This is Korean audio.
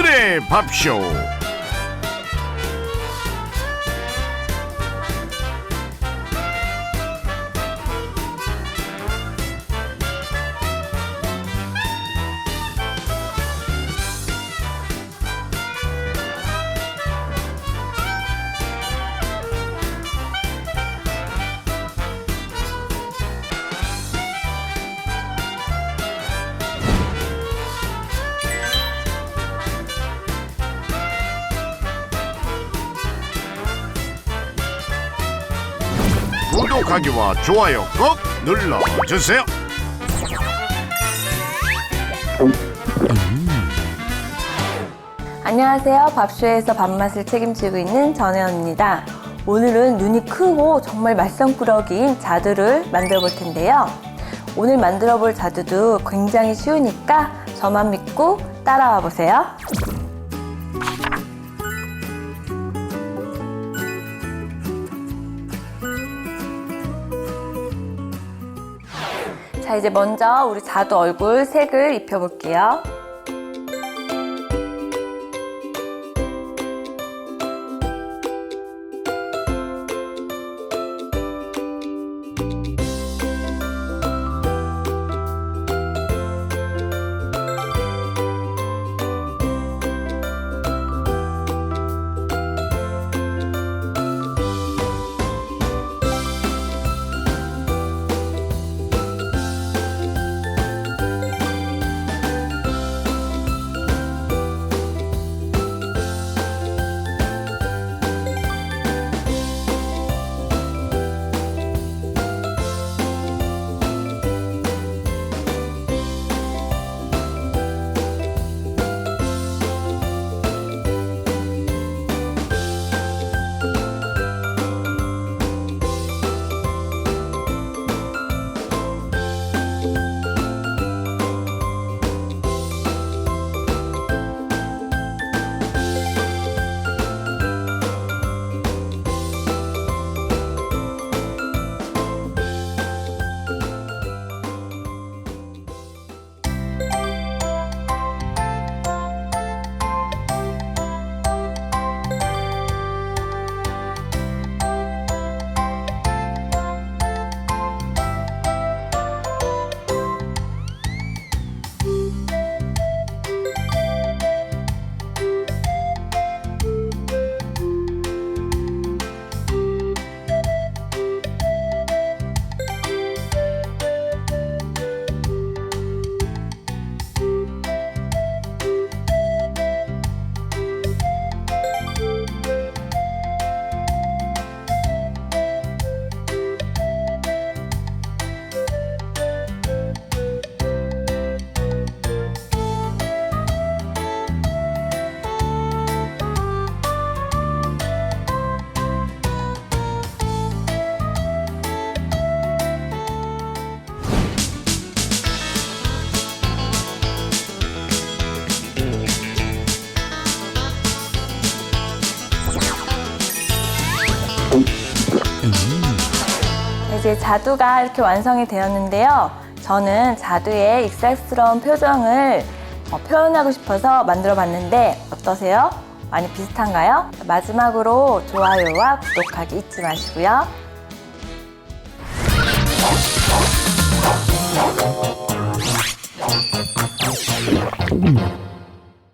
오늘의 밥쇼. 구독하기와 좋아요 꼭 눌러주세요 안녕하세요. 밥쇼에서 밥맛을 책임지고 있는 전혜원입니다. 오늘은 눈이 크고 정말 말썽꾸러기인 자두를 만들어 볼 텐데요. 오늘 만들어 볼 자두도 굉장히 쉬우니까 저만 믿고 따라와 보세요. 자, 이제 먼저 우리 자두 얼굴 색을 입혀볼게요. 이제 자두가 이렇게 완성이 되었는데요. 저는 자두의 익살스러운 표정을 어, 표현하고 싶어서 만들어 봤는데 어떠세요? 많이 비슷한가요? 마지막으로 좋아요와 구독하기 잊지 마시고요.